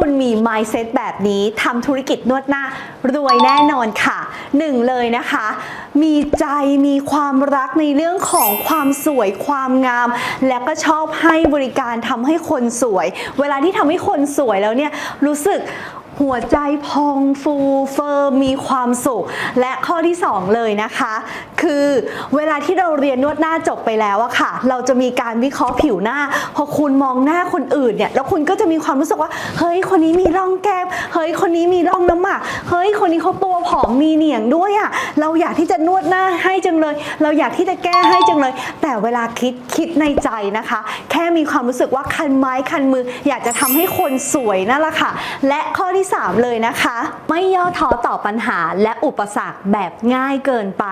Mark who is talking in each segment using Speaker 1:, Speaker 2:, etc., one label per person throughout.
Speaker 1: คุณมี mindset แบบนี้ทำธุรกิจนวดหน้ารวยแน่นอนค่ะหนึ่งเลยนะคะ มีใจมีความรักในเรื่องของความสวยความงาม และก็ชอบให้บริการทำให้คนสวย เวลาที่ทำให้คนสวยแล้วเนี่ยรู้สึกหัวใจพองฟูเฟิร์มมีความสุข และข้อที่ 2 เลยนะคะ คือเวลาที่เราเรียนนวดหน้าจบไปแล้วอะค่ะ เราจะมีการวิเคราะห์ผิวหน้า พอคุณมองหน้าคนอื่นเนี่ยแล้วคุณก็จะมีความรู้สึกว่า เฮ้ยคนนี้มีร่องแก้มเฮ้ยคนนี้มีร่องน้ำหมากเฮ้ยคนนี้เขาตัวผอมมีเหนียงด้วยอะเราอยากที่จะนวดหน้าให้จังเลย เราอยากที่จะแก้ให้จังเลย แต่เวลาคิดคิดในใจนะคะ แค่มีความรู้สึกว่าคันไม้คันมือ อยากจะทำให้คนสวยนั่นแหละค่ะ และข้อที่ 3 เลยนะคะ ไม่ย่อท้อต่อปัญหาและอุปสรรคแบบง่ายเกินไป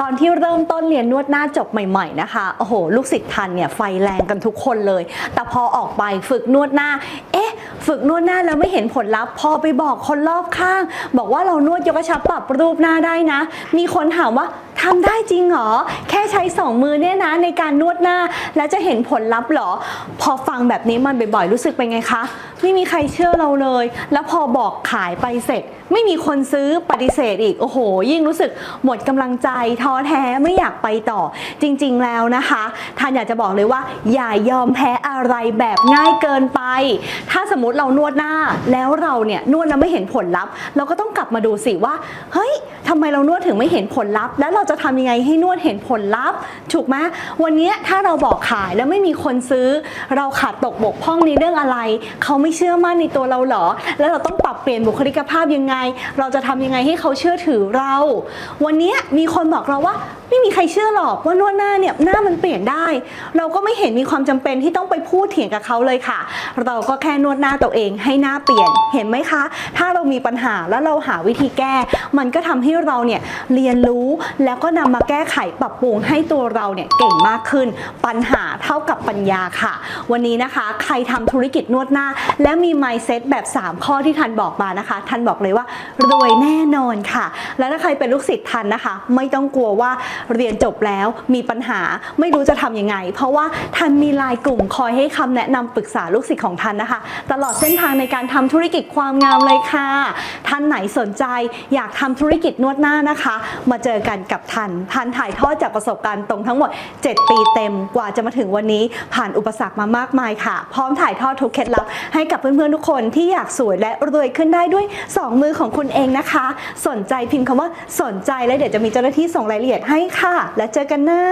Speaker 1: ตอนอนที่เริ่มต้นเรียนนวดหน้าจบใหม่ ๆนะคะโอ้โห ลูกศิษย์ทันเนี่ยไฟแรงกันทุกคนเลย แต่พอออกไปฝึกนวดหน้า เอ๊ะ ฝึกนวดหน้าแล้วไม่เห็นผลลัพธ์พอไปบอกคนรอบข้าง บอกว่าเรานวดยกกระชับปรับรูปหน้าได้นะ มีคนถามว่า ทำได้จริงเหรอ แค่ใช้สองมือเนี่ยนะในการนวดหน้า แล้วจะเห็นผลลัพธ์เหรอ พอฟังแบบนี้มันบ่อยๆ รู้สึกเป็นไงคะ ไม่มีใครเชื่อเราเลย แล้วพอบอกขายไปเสร็จ ไม่มีคนซื้อปฏิเสธอีก โอ้โห ยิ่งรู้สึกหมดกำลังใจท้อแท้ไม่อยากไปต่อ จริงๆแล้วนะคะท่านอยากจะบอกเลยว่า อย่ายอมแพ้อะไรแบบง่ายเกินไป ถ้าสมมติเรานวดหน้าแล้วเราเนี่ยนวดแล้วไม่เห็นผลลัพธ์ เราก็ต้องกลับมาดูสิว่า เฮ้ยทำไมเรานวดถึงไม่เห็นผลลัพธ์แล้วเราจะทำยังไงให้นวดเห็นผลลัพธ์ถูกไหมวันนี้ถ้าเราบอกขายแล้วไม่มีคนซื้อ เราขาดตกบกพร่องในเรื่องอะไร เขาไม่เชื่อมั่นในตัวเราเหรอ แล้วเราต้องปรับเปลี่ยนบุคลิกภาพยังไง เราจะทำยังไงให้เขาเชื่อถือเรา วันนี้มีคนบอกเราว่าไม่มีใครเชื่อหรอกว่านวดหน้าเนี่ยหน้ามันเปลี่ยนได้ เราก็ไม่เห็นมีความจำเป็นที่ต้องไปพูดเถียงกับเขาเลยค่ะ เราก็แค่นวดหน้าตัวเองให้หน้าเปลี่ยนเห็นไหมคะ ถ้าเรามีปัญหาแล้วเราหาวิธีแก้ มันก็ทำให้เราเนี่ยเรียนรู้แล้วก็นำมาแก้ไขปรับปรุงให้ตัวเราเนี่ยเก่งมากขึ้น ปัญหาเท่ากับปัญญาค่ะ วันนี้นะคะ ใครทำธุรกิจนวดหน้า และมี mindset แบบ 3 ข้อที่ทันบอกมานะคะ ทันบอกเลยว่ารวยแน่นอนค่ะ แล้วถ้าใครเป็นลูกศิษย์ทันนะคะ ไม่ต้องกลัวว่าเรียนจบแล้วมีปัญหาไม่รู้จะทำยังไง เพราะว่าทันมีไลน์กลุ่มคอยให้คำแนะนำปรึกษาลูกศิษย์ของทันนะคะ ตลอดเส้นทางในการทำธุรกิจความงามเลยค่ะท่านไหนสนใจอยากทำธุรกิจนวดหน้านะคะ มาเจอกันกับทันทันถ่ายทอดจากประสบการณ์ตรงทั้งหมด 7 ปีเต็มกว่าจะมาถึงวันนี้ ผ่านอุปสรรคมามากมายค่ะ พร้อมถ่ายทอดทุกเคล็ดลับ ให้กับเพื่อนๆทุกคนที่อยากสวยและรวยขึ้นได้ด้วย 2 มือของคุณเองนะคะ สนใจพิมพ์คำว่าสนใจแล้วเดี๋ยวจะมีเจ้าหน้าที่ส่งรายละเอียดให้ค่ะ แล้วเจอกันนะ